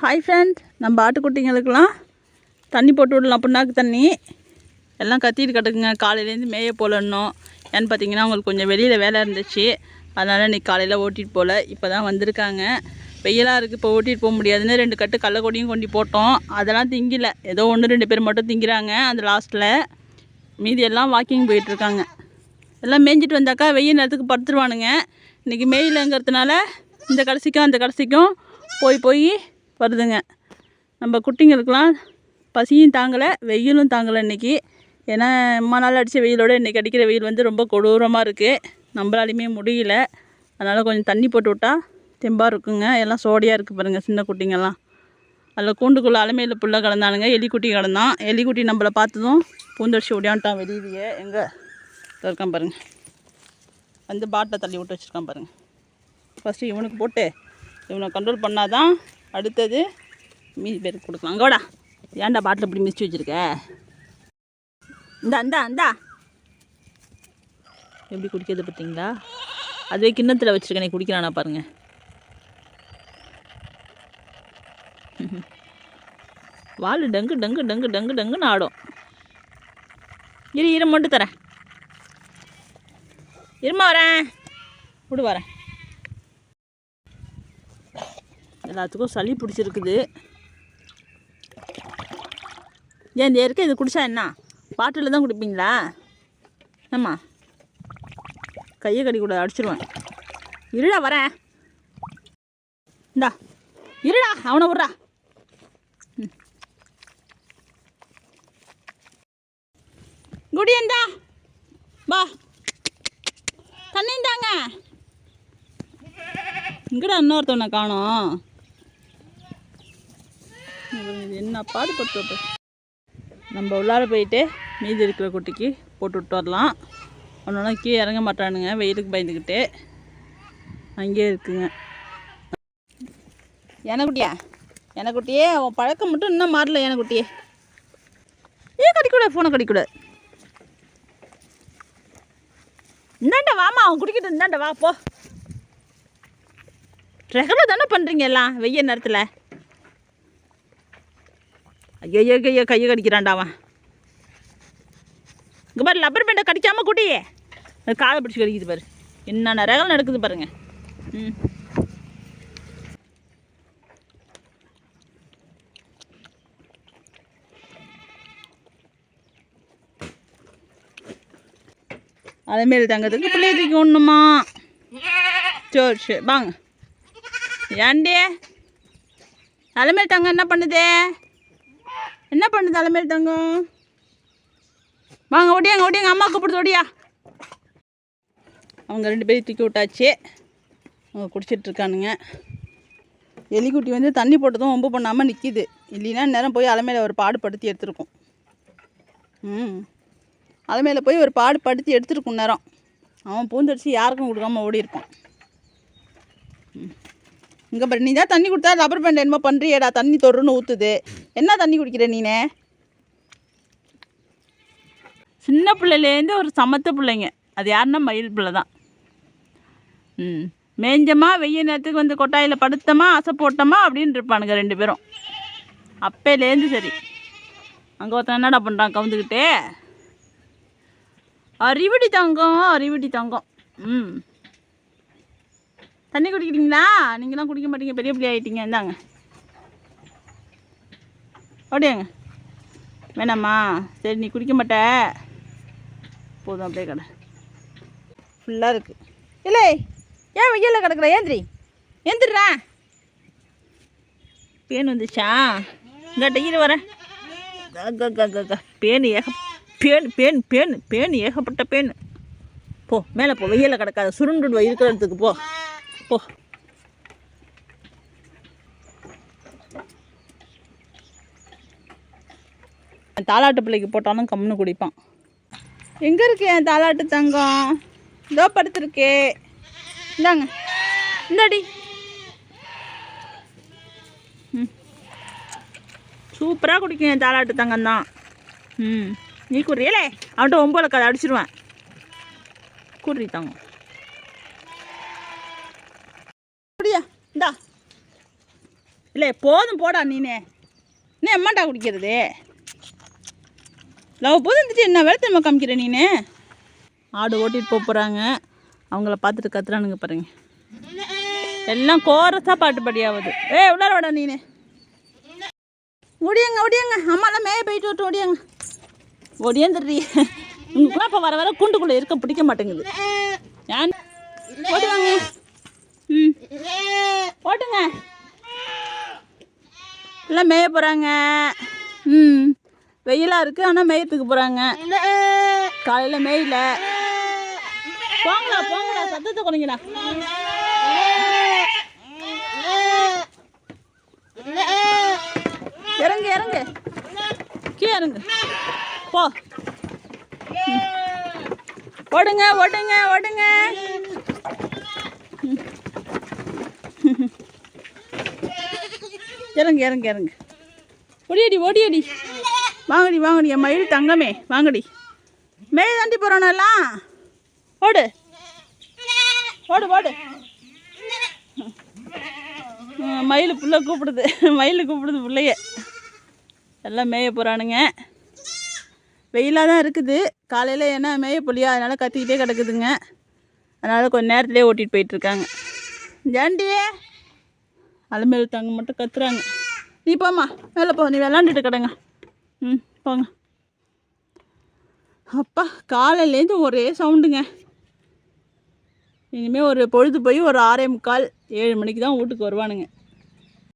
Hi friend நம்ம ஆட்டுக்குட்டிங்களுக்கெல்லாம் தண்ணி போட்டு விடலாம். புண்ணாக்கு தண்ணி. எல்லாம் கத்திட்டு கிடக்குங்க. காலையிலேருந்து மேய போலன்னும் ஏன்னு பார்த்தீங்கன்னா அவங்களுக்கு கொஞ்சம் வெளியில் வேலை இருந்துச்சு. அதனால் இன்னைக்கு காலையில் ஓட்டிகிட்டு போகல இப்போ தான் வந்திருக்காங்க. வெயிலாக இருக்குது இப்போ ஓட்டிகிட்டு போக முடியாதுன்னு ரெண்டு கட்டு கடலக்கொடியும் கொண்டு போட்டோம். அதெல்லாம் திங்கில. ஏதோ ஒன்று ரெண்டு பேர் மட்டும் திங்கிறாங்க. அந்த லாஸ்ட்டில் மீதி எல்லாம் வாக்கிங் போயிட்டுருக்காங்க எல்லாம் மேய்ஞ்சிட்டு வந்தாக்கா வெயில் நேரத்துக்கு படுத்துருவானுங்க. இன்றைக்கி மேயிலங்கிறதுனால இந்த கடைசிக்கும் அந்த கடைசிக்கும் போய் போய் வருதுங்க. நம்ம குட்டிங்களுக்கெலாம் பசியும் தாங்கலை வெயிலும் தாங்கலை இன்றைக்கி ஏன்னா அம்மா நாள் அடித்த வெயிலோட இன்றைக்கி அடிக்கிற வெயில் வந்து ரொம்ப கொடூரமாக இருக்குது நம்மளாலையுமே முடியல. அதனால் கொஞ்சம் தண்ணி போட்டு விட்டால் தெம்பாக இருக்குங்க. எல்லாம் சோடியாக இருக்குது பாருங்கள் சின்ன குட்டிங்கெல்லாம். அதில் கூண்டுக்குள்ளே அலமையில் புள்ள கிடந்தானுங்க எலிக்குட்டி கிடந்தான் எலிக்குட்டி நம்மளை பார்த்ததும் பூந்தடிச்சு ஓடியான்ட்டான் வெளியிலேயே எங்கே? இருக்கான் பாருங்கள் வந்து பாட்டில் தள்ளி விட்டு வச்சுருக்கான் பாருங்கள் ஃபஸ்ட்டு இவனுக்கு போட்டு இவனை கண்ட்ரோல் பண்ணாதான் அடுத்தது மீதி பேருக்கு கொடுக்கலாம். அங்கோடா ஏன்டா பாட்டில் இப்படி மிதிச்சு வச்சுருக்க? இந்தா இந்தா இந்தா. எப்படி குடிக்கிறது பார்த்தீங்களா? அதுவே கிண்ணத்தில் வச்சுருக்கேனே. குடிக்கிறானா பாருங்கள் வால் டங்கு டங்கு டங்கு டங்கு டங்குன்னு ஆடும். இரு இரு மட்டும் தரேன். இருமா வரேன். விடு வரேன். எல்லாத்துக்கும் சளி பிடிச்சிருக்குது. ஏன் இந்த இருக்க இது குடிச்சா என்ன? பாட்டிலில் தான் குடிப்பீங்களா? ஏம்மா கையை கடிக்கூடாது அடிச்சிருவேன். இருடா வரேன். இந்தா இருடா அவனை விட்றா. ம். குடியந்தா வா. தண்ணி தாங்க இங்கடா இன்னொருத்தவனை காணோம். என்ன பாடுபட்டு நம்ம உள்ளார போயிட்டு மீதி இருக்கிற குட்டிக்கு போட்டு விட்டு வரலாம். ஒன்றா கீழே இறங்க மாட்டானுங்க. வெயிலுக்கு பயந்துக்கிட்டு அங்கேயே இருக்குங்க. எனக்குட்டியா எனக்குட்டியே அவன் பழக்கம் மட்டும் இன்னும் மாறல எனக்குட்டியே ஏன் கடிக்கூடாது ஃபோனை கடிக்கூடாது. இந்தாண்ட வாமா அவன் குடிக்கிட்டு இந்தாண்ட வா போ. ரெகுலர் தானே பண்ணுறீங்க எல்லாம் வெய்ய நேரத்தில்? ஐயோ ஐயோ கையை கடிக்கிறான்டா அவன். இங்கே பாரு லப்பர் பேண்டை கடிக்காமல் குட்டியே. காதை காலை பிடிச்சி கடிக்குது பாரு. என்னென்ன ரகல் நடக்குது பாருங்க. ம். அதேமாரி தங்கத்துக்கு பிள்ளைய தூக்கி ஒண்ணுமா சரி சரி வாங்க. ஏன்டி அலமேல் தங்க என்ன பண்ணுதே? என்ன பண்ணுது அலமேல் தங்கம்? வாங்க ஓடியாங்க ஓடியாங்க அம்மா கூப்பிடுது ஓடியா அவங்க ரெண்டு பேரும் தூக்கி விட்டாச்சு. அவங்க குடிச்சிட்டு இருக்கானுங்க. எலிக்குட்டி வந்து தண்ணி போட்டதும் ஒம்பு பண்ணாமல் நிற்கிது இல்லைன்னா நேரம் போய் அலமையில் ஒரு பாடு படுத்தி எடுத்துருக்கும். ம். அலமையில் போய் ஒரு பாடு படுத்தி எடுத்துருக்கும் நேரம் அவன் பூந்தடிச்சு யாருக்கும் கொடுக்காம ஓடி இருப்பான் இங்கே பாரு நீ தான் தண்ணி கொடுத்தா ரப்பர் பேண்ட் என்னமோ பண்ணுறியேடா தண்ணி தொடுன்னு ஊற்றுது என்ன தண்ணி குடிக்கிற நீனே? சின்ன பிள்ளையிலேருந்து ஒரு சமத்த பிள்ளைங்க. அது யாருன்னா மயில் பிள்ளை தான் ம். மேஞ்சமா வெய்ய நேரத்துக்கு வந்து கொட்டாயில் படுத்தமா அசை போட்டோமா அப்படின்னு இருப்பானுங்க ரெண்டு பேரும். அப்பையிலேருந்து சரி. அங்கே ஒருத்தன் என்னடா பண்ணுறான் கவுந்துக்கிட்டே அறிவடி தங்கம் அறிவடி தங்கம். ம். தண்ணி குடிக்கிறீங்களா? நீங்களாம் குடிக்க மாட்டீங்க. பெரிய பிள்ளை ஆகிட்டீங்க இந்தாங்க. அப்படியாங்க. வேணாம்மா. சரி நீ குடிக்க மாட்ட. போதும் அப்படியே கடை. ஃபுல்லாக இருக்குது இல்லை ஏன் வெயிலில் கிடக்குற? ஏந்திரி. ஏந்திரா பேன் வந்துச்சா? இங்கிட்ட இரு வரேன். க, பேன் ஏக பேன் பேன் பேன் பேன் ஏகப்பட்ட பேன். போ மேலே போ. வெயிலில் கிடக்காத. சுருண்டு இருக்கிற போ. போ. தாலாட்டு பிள்ளைக்கு போட்டாலும் கம்முன்னு குடிப்பான். எங்கே இருக்கு என் தாலாட்டு தங்கம்? இதோ படுத்துருக்கே. இந்தாங்க. இந்தாடி. ம். சூப்பராக குடிக்கும் என் தாலாட்டு தங்கம் தான் ம். நீ குடுறியலே அவன்கிட்ட ஒம்போல கதை அடிச்சிருவேன். குடுறி தங்கம். இந்தா. இல்லை போதும் போடா நீனே. என்ன எம்மாண்டா குடிக்கிறது? லவ் போதும் இருந்துட்டு என்ன வேலை திரும்ப காமிக்கிற நீனே? ஆடு ஓட்டிட்டு போக போகிறாங்க அவங்கள பார்த்துட்டு கத்துறானுங்க பாருங்க. எல்லாம் கோரஸாக பாட்டு படியாவது. ஏ உள்ளார வாடா நீனே. ஒடியாங்க ஒடியாங்க அம்மாலாம் மேய போயிட்டு விட்டு ஒடியாங்க ஓடியாந்துடுறீ. உங்களுக்குலாம் இப்போ வர வர கூண்டுக்குள்ளே இருக்க பிடிக்க மாட்டேங்குது. ஏன்? ஓடுவாங்க ஓட்டுங்க எல்லாம் மேய போகிறாங்க ம். வெயிலாக இருக்குது ஆனால் மேயத்துக்கு போகிறாங்க காலையில் மேயில. போங்களா போங்களா சத்தத்தை குறைங்களா இறங்கு இறங்கு. கீழே இறங்கு. போ. ஓடுங்க ஓடுங்க ஓடுங்க ம். இறங்கு இறங்கு இறங்கு. ஓடியடி ஓடியடி. வாங்கடி வாங்கடி என் மயில் தங்கமே வாங்கடி. மேய தாண்டி போகிறோம் எல்லாம்? ஓடு. ஓடு ஓடு. மயில் புள்ள கூப்பிடுது. மயில் கூப்பிடுது பிள்ளைய. எல்லாம் மேய போகிறானுங்க வெயிலாக தான் இருக்குது. காலையில் ஏன்னா மேய புள்ளியா? அதனால் கத்திக்கிட்டே கிடக்குதுங்க. அதனால் கொஞ்சம் நேரத்துலேயே ஓட்டிகிட்டு போயிட்டுருக்காங்க ஜாண்டியே அலமேல் தங்க மட்டும் கத்துறாங்க. நீ போம்மா மேலே போ நீ விளாண்டுட்டு கிடங்க. ம் போங்க. அப்பா காலையிலேருந்து ஒரே சவுண்டுங்க. இனிமேல் ஒரு பொழுது போய் ஒரு ஆறே முக்கால் ஏழு மணிக்கு தான் வீட்டுக்கு வருவானுங்க.